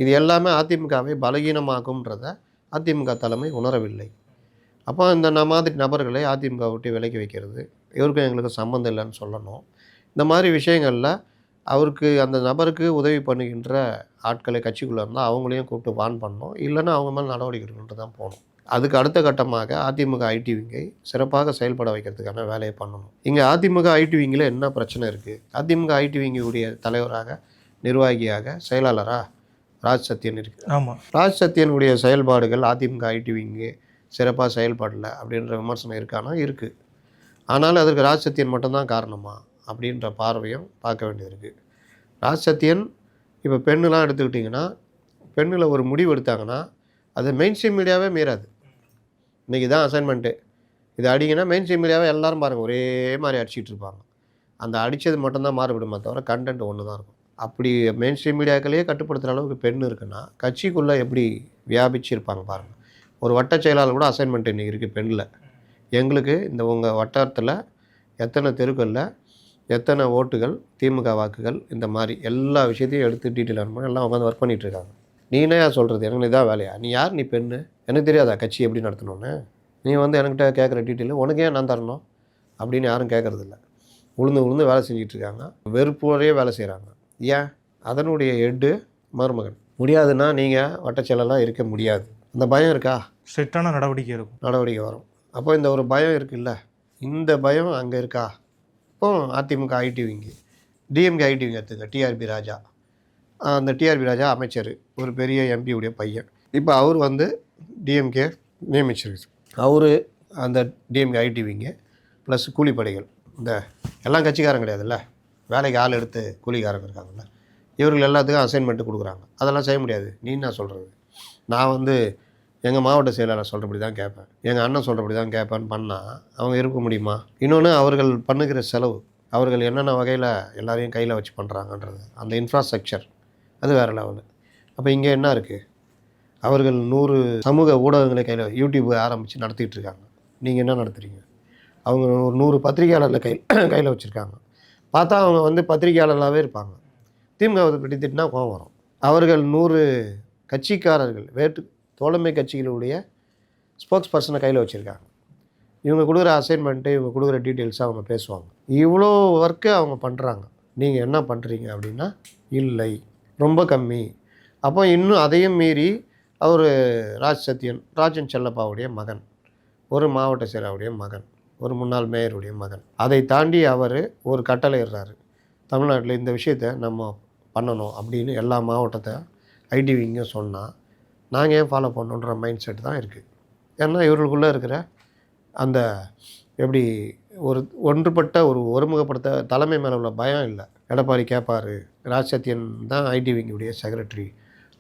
S1: இது எல்லாமே அதிமுகவை பலகீனமாக்கும்ன்றத அதிமுக தலைமை உணரவில்லை. அப்போ இந்த மாதிரி நபர்களை அதிமுக விட்டு விலக்கி வைக்கிறது இவருக்கும் எங்களுக்கு சம்மந்தம் இல்லைன்னு சொல்லணும். இந்த மாதிரி விஷயங்களில் அவருக்கு அந்த நபருக்கு உதவி பண்ணுகின்ற ஆட்களை கட்சிக்குள்ளே இருந்தால் அவங்களையும் கூப்பிட்டு வான் பண்ணணும். இல்லைன்னா அவங்க மேலே நடவடிக்கை எடுக்கணுன்ட்டு தான் போகணும். அதுக்கு அடுத்த கட்டமாக அதிமுக ஐடி விங்கை சிறப்பாக செயல்பட வைக்கிறதுக்கான வேலையை பண்ணணும். இங்கே அதிமுக ஐடி விங்கில் என்ன பிரச்சனை இருக்குது அதிமுக ஐடி விங்குடைய தலைவராக நிர்வாகியாக செயலாளராக ராஜ் சத்யன் இருக்குது
S2: ஆமா.
S1: ராஜ் சத்யனுடைய செயல்பாடுகள் அதிமுக ஐடி விங்கு சிறப்பாக செயல்படல அப்படின்ற விமர்சனம் இருக்கானா இருக்குது ஆனாலும் அதற்கு ராஜ் சத்யன் மட்டும்தான் காரணமா அப்படின்ற பார்வையும் பார்க்க வேண்டியது ராஜ் சத்யன் இப்போ பெண்ணுலாம் எடுத்துக்கிட்டிங்கன்னா பெண்ணில் ஒரு முடிவு எடுத்தாங்கன்னா அது மெயின் ஸ்ட்ரீம் மீடியாவே மீறாது. இன்றைக்கி தான் அசைன்மெண்ட்டு இது அடிங்கன்னா மெயின் ஸ்ட்ரீம் மீடியாவே எல்லாரும் பாருங்கள் ஒரே மாதிரி அடிச்சிட்டு இருப்பாங்க. அந்த அடித்தது மட்டும்தான் மாறுபடுமா தவிர கண்டென்ட் ஒன்று தான் இருக்கும். அப்படி மெயின் ஸ்ட்ரீம் மீடியாக்களையே கட்டுப்படுத்துகிற அளவுக்கு பெண் இருக்குன்னா கட்சிக்குள்ளே எப்படி வியாபிச்சு இருப்பாங்க பாருங்கள் ஒரு வட்ட செயலாளர் கூட அசைன்மெண்ட் இன்றைக்கி இருக்குது பெண்ணில் எங்களுக்கு இந்த உங்கள் வட்டாரத்தில் எத்தனை தெருக்களில் எத்தனை ஓட்டுகள் திமுக வாக்குகள் இந்த மாதிரி எல்லா விஷயத்தையும் எடுத்து டீட்டெயில் அனுப்பணும் எல்லாம் உட்காந்து ஒர்க் பண்ணிகிட்ருக்காங்க இருக்காங்க. நீ என்னையா சொல்கிறது எனக்கு இதான் வேலையா? நீ யார்? நீ பெண்ணு? எனக்கு தெரியாதா கட்சி எப்படி நடத்தணும்னு? நீ வந்து என்கிட்ட கேட்குற டீட்டெயில் உனக்கு ஏன் நான் தரணும்? அப்படின்னு யாரும் கேட்குறதில்ல. உளுந்து உளுந்து வேலை செஞ்சுட்டு இருக்காங்க. வெறுப்போடையே வேலை செய்கிறாங்க ஏன்? அதனுடைய எட்டு மருமகன். முடியாதுன்னா நீங்கள் வட்டச்செயலெல்லாம் இருக்க முடியாது. அந்த பயம் இருக்கா?
S2: ஸ்ட்ரிக்டான நடவடிக்கை இருக்கும்
S1: நடவடிக்கை வரும். அப்போ இந்த ஒரு பயம் இருக்குல்ல? இந்த பயம் அங்கே இருக்கா? இப்போ AIADMK IT wing DMK IT wing எடுத்துக்க. டிஆர்பி ராஜா. அந்த டிஆர்பி ராஜா அமைச்சர். ஒரு பெரிய எம்பியுடைய பையன். இப்போ அவர் வந்து டிஎம்கே நியமிச்சிருக்கு அவர்? அந்த டிஎம்கே ஐடி விங்கு ப்ளஸ் கூலிப்படைகள். இந்த எல்லாம் கட்சிக்காரங்க கிடையாதுல்ல? வேலைக்கு ஆள் எடுத்து கூலிக்காரங்க இருக்காங்கல்ல? இவர்கள் எல்லாத்துக்கும் அசைன்மெண்ட்டு கொடுக்குறாங்க. அதெல்லாம் செய்ய முடியாது. நீ என்ன சொல்கிறது நான் வந்து எங்கள் மாவட்ட செயலாளர் சொல்கிறபடி தான் கேட்பேன். எங்கள் அண்ணன் சொல்கிறபடி தான் கேட்பேன்னு பண்ணால் அவங்க இருக்க முடியுமா? இன்னொன்று அவர்கள் பண்ணுகிற செலவு அவர்கள் என்னென்ன வகையில் எல்லாரையும் கையில் வச்சு பண்ணுறாங்கன்றது அந்த இன்ஃப்ராஸ்ட்ரக்சர் அது வேறு லெவலு அப்போ இங்கே என்ன இருக்குது அவர்கள் நூறு சமூக ஊடகங்களை கையில் யூடியூப் ஆரம்பித்து நடத்திக்கிட்டு இருக்காங்க. நீங்கள் என்ன நடத்துகிறீங்க அவங்க ஒரு நூறு பத்திரிகையாளர்களை கை கையில் வச்சுருக்காங்க. பார்த்தா அவங்க வந்து பத்திரிகையாளர்களாகவே இருப்பாங்க. திமுகவை பற்றி திட்டினா கோவம் வரும். அவர்கள் நூறு கட்சிக்காரர்கள் வேற்று தோழமை கட்சிகளுடைய ஸ்போக்ஸ் பர்சனை கையில் வச்சுருக்காங்க. இவங்க கொடுக்குற அசைன்மெண்ட்டு இவங்க கொடுக்குற டீட்டெயில்ஸாக அவங்க பேசுவாங்க. இவ்வளோ ஒர்க்கு அவங்க பண்ணுறாங்க நீங்கள் என்ன பண்ணுறீங்க அப்படின்னா இல்லை. ரொம்ப கம்மி. அப்போ இன்னும் அதையும் மீறி அவர் ராஜ் சத்யன் ராஜன் செல்லப்பாவுடைய மகன் ஒரு மாவட்ட செயலாவுடைய மகன் ஒரு முன்னாள் மேயருடைய மகன். அதை தாண்டி அவர் ஒரு கட்டளை இடுறாரு. தமிழ்நாட்டில் இந்த விஷயத்தை நம்ம பண்ணணும் அப்படின்னு எல்லா மாவட்டத்தை ஐடிவிங்கும் சொன்னால் நாங்கள் ஏன் ஃபாலோ பண்ணணுன்ற மைண்ட் செட் தான் இருக்குது ஏன்னா இவர்களுக்குள்ளே இருக்கிற அந்த எப்படி ஒரு ஒன்றுபட்ட ஒரு ஒருமுகப்படுத்த தலைமை மேலே உள்ள பயம் இல்லை. எடப்பாடி கேட்பார் ராஜ் தான் தான் ஐடிவிங்குடைய செக்ரட்டரி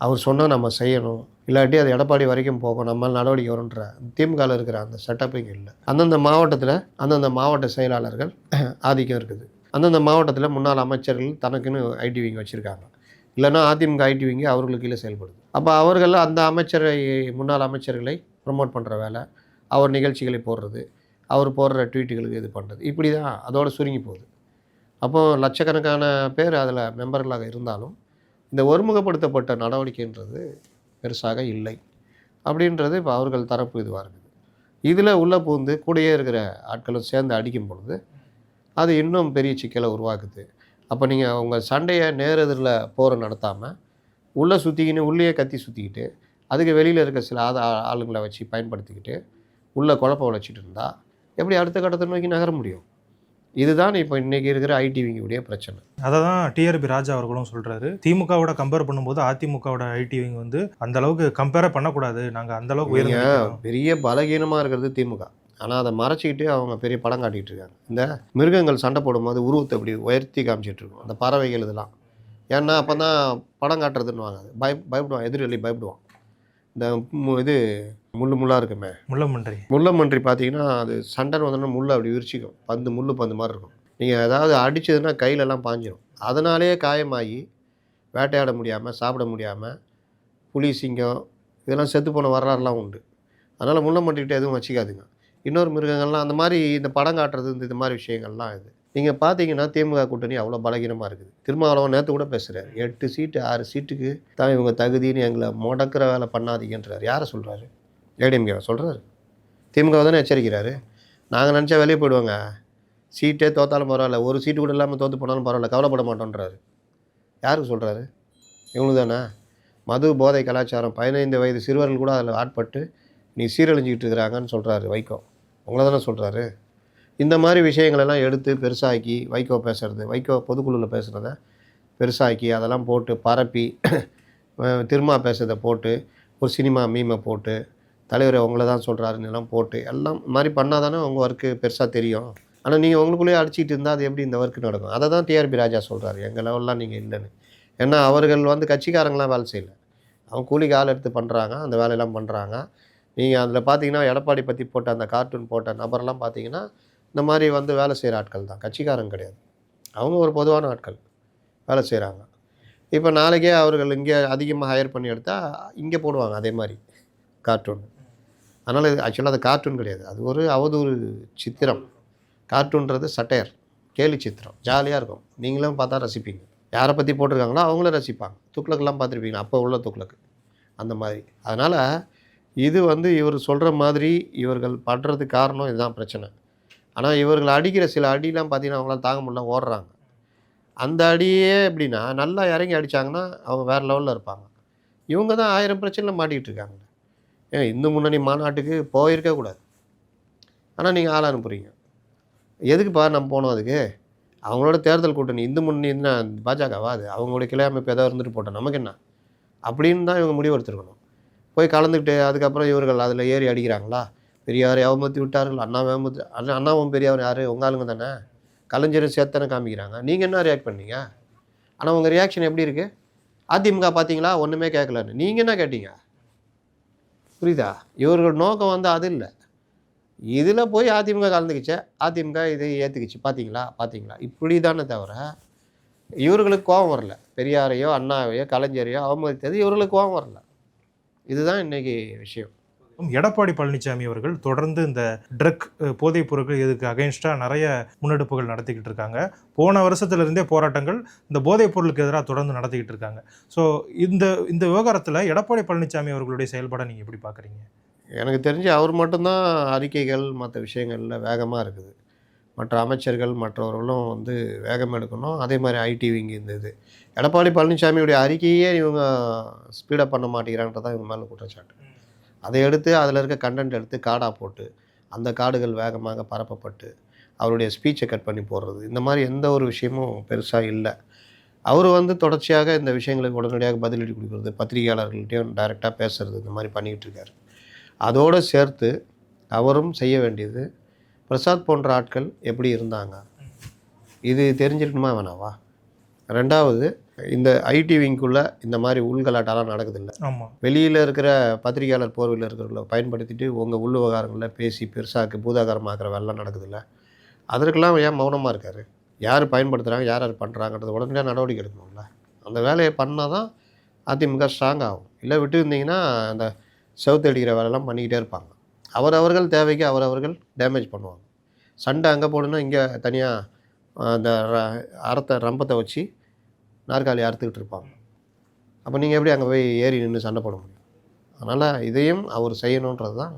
S1: அவர் சொன்னால் நம்ம செய்யணும். இல்லாட்டி அது எடப்பாடி வரைக்கும் போகும் நம்ம நடவடிக்கை வரும்ன்ற திமுகவில் இருக்கிற அந்த செட்டப்பிங் இல்லை. அந்தந்த மாவட்டத்தில் அந்தந்த மாவட்ட செயலாளர்கள் ஆதிக்கம் இருக்குது. அந்தந்த மாவட்டத்தில் முன்னாள் அமைச்சர்கள் தனக்குன்னு ஐடி விங் வச்சுருக்காங்க. இல்லைன்னா அதிமுக ஐடி விங்கு அவர்களுக்கு கீழே செயல்படுது. அப்போ அவர்கள் அந்த அமைச்சரை முன்னாள் அமைச்சர்களை ப்ரமோட் பண்ணுற வேலை அவர் நிகழ்ச்சிகளை போடுறது அவர் போடுற ட்வீட்டுகளுக்கு இது பண்ணுறது இப்படி தான் அதோடு சுருங்கி போகுது. அப்போது லட்சக்கணக்கான பேர் அதில் மெம்பர்களாக இருந்தாலும் இந்த ஒருமுகப்படுத்தப்பட்ட நடவடிக்கைன்றது பெருசாக இல்லை அப்படின்றது இப்போ அவர்கள் தரப்பு இதுவாக இருக்குது. இதில் உள்ளே பூந்து கூடயே இருக்கிற ஆட்களும் சேர்ந்து அடிக்கும் பொழுது அது இன்னும் பெரிய சிக்கலை உருவாக்குது. அப்போ நீங்கள் உங்கள் சண்டையை நேரெதிரில் போரை நடத்தாமல் உள்ளே சுற்றிக்கின்னு உள்ளேயே கத்தி சுற்றிக்கிட்டு அதுக்கு வெளியில் இருக்க சில ஆத ஆளுங்களை வச்சு பயன்படுத்திக்கிட்டு உள்ளே குழப்பம் உழைச்சிட்டு இருந்தால் எப்படி அடுத்த கட்டத்தை நோக்கி நகர முடியும்? இதுதான் இப்போ இன்றைக்கி இருக்கிற ஐடிவிங்குடைய பிரச்சனை.
S2: அதை தான் டிஆர்பி ராஜா அவர்களும் சொல்றாரு. திமுகவோட கம்பேர் பண்ணும்போது அதிமுகவோட ஐடி விங் வந்து அந்த அளவுக்கு கம்பேரே பண்ணக்கூடாது. நாங்க அந்த அளவுக்கு உயர்ந்து.
S1: பெரிய பலகீனமாக இருக்கிறது திமுக. ஆனால் அதை மறைச்சிக்கிட்டு அவங்க பெரிய படம் காட்டிகிட்டு இருக்காங்க. இந்த மிருகங்கள் சண்டை போடும்போது உருவத்தை அப்படி உயர்த்தி காமிச்சிட்டு இருக்கும். அந்த பறவைகள் இதெல்லாம். ஏன்னா அப்போ தான் படம் காட்டுறதுன்னுவாங்க. அது. பய பயப்படுவான் எதிராளி பயப்படுவான் இந்த இது முள்ளு முள்ளாக இருக்குமே.
S2: முள்ளமன்றி
S1: முள்ளமன்றி பார்த்தீங்கன்னா அது சண்டைன்னு வந்தோன்னா முள்ளை அப்படி விரிச்சிக்கும். பந்து முள்ளு பந்து மாதிரி இருக்கும். நீங்கள் ஏதாவது அடிச்சதுன்னா கையிலெல்லாம் பாஞ்சிரும். அதனாலேயே காயமாகி வேட்டையாட முடியாமல் சாப்பிட முடியாமல் புலி சிங்கம் இதெல்லாம் செத்து போன வரலாறுலாம் உண்டு. அதனால் முள்ளமன்றிக்கிட்ட எதுவும் வச்சுக்காதுங்க. இன்னொரு மிருகங்கள்லாம் அந்த மாதிரி இந்த படம் காட்டுறது இந்த இது மாதிரி விஷயங்கள்லாம் இது. நீங்கள் பார்த்தீங்கன்னா திமுக கூட்டணி அவ்வளோ பலகீனமாக இருக்குது. திருமாவளவன் நேற்று கூட பேசுகிறார் எட்டு சீட்டு ஆறு சீட்டுக்கு தான் இவங்க தகுதின்னு எங்களை முடக்கிற வேலை பண்ணாதீங்கன்றார். யாரை சொல்கிறாரு ஏடிஎம்கேவை சொல்கிறாரு திமுக தானே எச்சரிக்கிறாரு. நாங்கள் நினச்சா வெளியே போயிடுவாங்க. சீட்டே தோத்தாலும் பரவாயில்ல ஒரு சீட்டு கூட இல்லாமல் தோற்று போனாலும் பரவாயில்ல கவலைப்பட மாட்டோன்றாரு. யாருக்கு சொல்கிறாரு இவங்களுக்கு தானே? மது போதை கலாச்சாரம் பதினைந்து வயது சிறுவர்கள் கூட அதில் ஆட்பட்டு நீ சீரழிஞ்சிக்கிட்டு இருக்கிறாங்கன்னு சொல்கிறாரு வைகோ. உங்களை தானே சொல்கிறாரு இந்த மாதிரி விஷயங்களெல்லாம் எடுத்து பெருசாக்கி வைகோ பேசுகிறது வைகோ பொதுக்குழுவில் பேசுகிறத பெருசாக்கி அதெல்லாம் போட்டு பரப்பி திருமா பேசுறதை போட்டு ஒரு சினிமா மீமை போட்டு தலைவர் உங்களை தான் சொல்கிறாருன்னு எல்லாம் போட்டு எல்லாம் மாதிரி பண்ணால் தானே உங்கள் ஒர்க்கு பெருசாக தெரியும். ஆனால் நீங்கள் உங்களுக்குள்ளேயே அடிச்சிட்டு இருந்தால் அது எப்படி இந்த ஒர்க்கு நடக்கும்? அதை தான் டிஆர்பி ராஜா சொல்கிறாரு எங்கள் லெவல்லாம் நீங்கள் இல்லைன்னு. ஏன்னா அவர்கள் வந்து கட்சிக்காரங்களாம் வேலை செய்யல. அவங்க கூலிக்கு ஆள் எடுத்து பண்ணுறாங்க அந்த வேலையெல்லாம் பண்ணுறாங்க நீங்கள் அதில் பார்த்தீங்கன்னா எடப்பாடி பற்றி போட்ட அந்த கார்ட்டூன் போட்ட நபர்லாம் பார்த்தீங்கன்னா இந்த மாதிரி வந்து வேலை செய்கிற ஆட்கள் தான். கட்சிக்காரங்க கிடையாது. அவங்க ஒரு பொதுவான ஆட்கள். வேலை செய்கிறாங்க இப்போ நாளைக்கே அவர்கள் இங்கே அதிகமாக ஹையர் பண்ணி எடுத்தால் இங்கே போடுவாங்க அதே மாதிரி கார்ட்டூன் அதனால் இது ஆக்சுவலாக அது கார்ட்டூன் கிடையாது. அது ஒரு அவதூறு சித்திரம். கார்ட்டூன்றது சட்டையர் கேலி சித்திரம். ஜாலியாக இருக்கும். நீங்களும் பார்த்தா ரசிப்பீங்க. யாரை பற்றி போட்டிருக்காங்களோ அவங்களும் ரசிப்பாங்க. துக்ளக்கெல்லாம் பார்த்துருப்பீங்க அப்போ உள்ள துக்ளக்கு அந்த மாதிரி. அதனால் இது வந்து இவர் சொல்கிற மாதிரி இவர்கள் பண்ணுறதுக்கு காரணம் இதுதான் பிரச்சனை. ஆனால் இவர்கள் அடிக்கிற சில அடிலாம் பார்த்தீங்கன்னா அவங்களால தாங்க முடியல ஓடுறாங்க. அந்த அடியே எப்படின்னா நல்லா இறங்கி அடித்தாங்கன்னா அவங்க வேறு லெவலில் இருப்பாங்க. இவங்க தான் ஆயிரம் பிரச்சனையில் மாட்டிக்கிட்டு இருக்காங்க. ஏன் இந்து முன்னணி மாநாட்டுக்கு போயிருக்க கூடாது. ஆனால் நீங்கள் ஆள் அனுப்புகிறீங்க எதுக்குப்பா நம்ம போனோம் அதுக்கு? அவங்களோட தேர்தல் கூட்டணி இந்து முன்னணின்னா பாஜகவா அது? அவங்களோட கிளை அமைப்பு ஏதாவது இருந்துட்டு போட்டோம் நமக்கு என்ன? அப்படின்னு தான் இவங்க முடிவெடுத்துருக்கணும் போய் கலந்துக்கிட்டு அதுக்கப்புறம் இவர்கள் அதில் ஏறி அடிக்கிறாங்களா? பெரியார் ஏமாற்றி விட்டார்கள் அண்ணா ஏமாற்றி அண்ணா அண்ணாவும் பெரியார் யார்? உங்கள் ஆளுங்க தானே? கலைஞரும் சேர்த்தானே காமிக்கிறாங்க. நீங்கள் என்ன ரியாக்ட் பண்ணீங்க? ஆனால் உங்கள் ரியாக்ஷன் எப்படி இருக்குது அதிமுக பார்த்தீங்களா ஒன்றுமே கேட்கலன்னு நீங்கள் என்ன கேட்டீங்க? புரியுதா? இவர்கள் நோக்கம் வந்து அது இல்லை. இதில் போய் அதிமுக கலந்துக்கிச்சு? அதிமுக இதை ஏற்றுக்கிச்சு பார்த்தீங்களா பார்த்தீங்களா இப்படி தானே தவிர இவர்களுக்கு கோபம் வரல. பெரியாரையோ அண்ணாவையோ கலைஞரையோ அவமதித்தது இவர்களுக்கு கோபம் வரல. இதுதான் இன்றைக்கி விஷயம்.
S2: எடப்பாடி பழனிசாமி அவர்கள் தொடர்ந்து இந்த ட்ரக் போதைப் பொருட்கள் இதுக்கு அகைன்ஸ்டாக நிறைய முன்னெடுப்புகள் நடத்திக்கிட்டு இருக்காங்க. போன வருஷத்துல இருந்தே போராட்டங்கள் இந்த போதைப் பொருளுக்கு எதிராக தொடர்ந்து நடத்திக்கிட்டு இருக்காங்க. ஸோ இந்த இந்த விவகாரத்தில் எடப்பாடி பழனிசாமி அவர்களுடைய செயல்பாடை நீங்கள் எப்படி பார்க்குறீங்க
S1: எனக்கு தெரிஞ்சு அவர் மட்டும்தான் அறிக்கைகள் மற்ற விஷயங்களில் வேகமாக இருக்குது. மற்ற அமைச்சர்கள் மற்றவர்களும் வந்து வேகம் எடுக்கணும். அதே மாதிரி ஐடி விங் இந்த இது. எடப்பாடி பழனிசாமியுடைய அறிக்கையே இவங்க ஸ்பீடப் பண்ண மாட்டேங்கிறான்றதான் இவங்க மேலே குற்றச்சாட்டு. அதை எடுத்து அதில் இருக்க கண்டென்ட் எடுத்து காடாக போட்டு அந்த காடுகள் வேகமாக பரப்பப்பட்டு அவருடைய ஸ்பீச்சை கட் பண்ணி போடுறது. இந்த மாதிரி எந்த ஒரு விஷயமும் பெருசாக இல்லை. அவர் வந்து தொடர்ச்சியாக இந்த விஷயங்களுக்கு உடனடியாக பதிலடி கொடுக்குறது பத்திரிகையாளர்கள்ட்டையும் டைரெக்டாக பேசுறது இந்த மாதிரி பண்ணிக்கிட்டு இருக்காரு அதோடு சேர்த்து அவரும் செய்ய வேண்டியது பிரசாத் போன்ற ஆட்கள் எப்படி இருந்தாங்க? இது தெரிஞ்சிருக்கணுமா வேணாவா? ரெண்டாவது இந்த ஐடி விங்குள்ளே இந்த மாதிரி உள்கலாட்டெல்லாம் நடக்குதில்ல.
S2: ஆமாம்
S1: வெளியில் இருக்கிற பத்திரிகையாளர் போர்வையில் இருக்கிறவங்கள பயன்படுத்திட்டு உங்கள் உள் விவகாரங்களில் பேசி பெருசாக்கு பூதாகரமாக்குற வேலைலாம் நடக்குதுல்ல. அதற்கெல்லாம் ஏன் மௌனமாக இருக்காரு? யார் பயன்படுத்துகிறாங்க யார் யார் பண்ணுறாங்கன்றது உடனடியாக நடவடிக்கை எடுக்கணும்ல. அந்த வேலையை பண்ணால் தான் அதிமுக ஸ்ட்ராங் ஆகும். இல்லை விட்டு இருந்தீங்கன்னா அந்த செவுத்து அடிக்கிற வேலைலாம் பண்ணிக்கிட்டே இருப்பாங்க. அவரவர்கள் தேவைக்கு அவரவர்கள் டேமேஜ் பண்ணுவாங்க. சண்டை அங்கே போடணும்னா இங்கே தனியாக அந்த அறத்தை ரம்பத்தை வச்சு நாற்காலி அறுத்துக்கிட்டு இருப்பாங்க. அப்போ நீங்கள் எப்படி அங்கே போய் ஏறி நின்று சண்டை போட முடியும்? அதனால் இதையும் அவர் செய்யணுன்றது தான்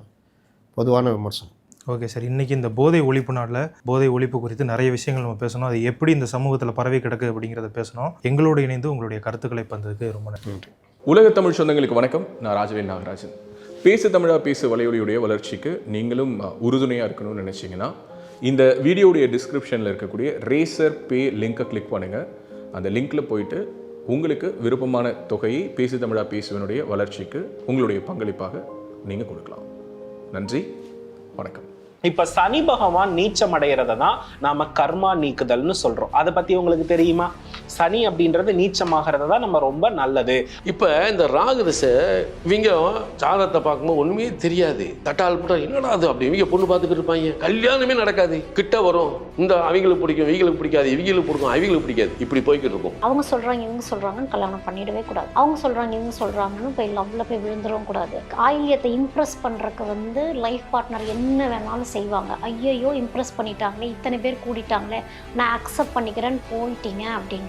S1: பொதுவான விமர்சனம்.
S2: Okay sir. இன்னைக்கு இந்த போதை ஒழிப்பு நாளில் போதை ஒழிப்பு குறித்து நிறைய விஷயங்கள் நம்ம பேசணும். அது எப்படி இந்த சமூகத்தில் பரவி கிடக்கு அப்படிங்கிறத பேசணும். எங்களோடு இணைந்து உங்களுடைய கருத்துக்களை பந்ததுக்கு ரொம்ப நன்றி.
S1: நன்றி.
S3: உலக தமிழ் சொந்தங்களுக்கு வணக்கம். நான் ராஜவேல் நாகராஜன். பேசு தமிழா பேசு வலையொலியுடைய வளர்ச்சிக்கு நீங்களும் உறுதுணையாக இருக்கணும்னு நினச்சிங்கன்னா இந்த வீடியோடைய டிஸ்கிரிப்ஷனில் இருக்கக்கூடிய ரேசர் பே லிங்கை கிளிக் பண்ணுங்கள் அந்த லிங்க்கில் போயிட்டு உங்களுக்கு விருப்பமான தொகையை பேசு தமிழா பேசுவனுடைய வளர்ச்சிக்கு உங்களுடைய பங்களிப்பாக நீங்கள் கொடுக்கலாம். நன்றி வணக்கம்.
S4: இப்ப சனி பகவான் நீச்சம் அடைகிறத தான் நாம கர்மா நீக்குதல்னு சொல்றோம். அதை பத்தி உங்களுக்கு தெரியுமா? சனி அப்படின்றது நீச்சமாகிறது தான் நம்ம ரொம்ப நல்லது.
S5: இப்போ இந்த ராகு திசை இவங்க ஜாதகத்தை பார்க்கும்போது ஒன்றுமே தெரியாது. தட்டால் போட்டா என்னடா அது அப்படி? இவங்க பொண்ணு பார்த்துக்கிட்டு இருப்பாங்க. கல்யாணமே நடக்காது. கிட்ட வரும். இந்த அவங்களுக்கு பிடிக்கும் இவங்களுக்கு பிடிக்காது. இவங்களுக்கு பிடிக்கும் அவங்களுக்கு பிடிக்காது. இப்படி போய்கிட்டு இருக்கும்.
S6: அவங்க சொல்றாங்க இவங்க சொல்றாங்கன்னு கல்யாணம் பண்ணிடவே கூடாது. அவங்க சொல்றாங்க இவங்க சொல்றாங்கன்னு போய் லவ்ல போய் விழுந்துடவும் கூடாது. ஆயிலியத்தை இம்ப்ரெஸ் பண்றதுக்கு வந்து லைஃப் பார்ட்னர் என்ன வேணாலும் செய்வாங்க. ஐயையோ இம்ப்ரெஸ் பண்ணிட்டாங்களே இத்தனை பேர் கூடிட்டாங்களே நான் அக்செப்ட் பண்ணிக்கிறேன்னு போயிட்டீங்க அப்படின்னா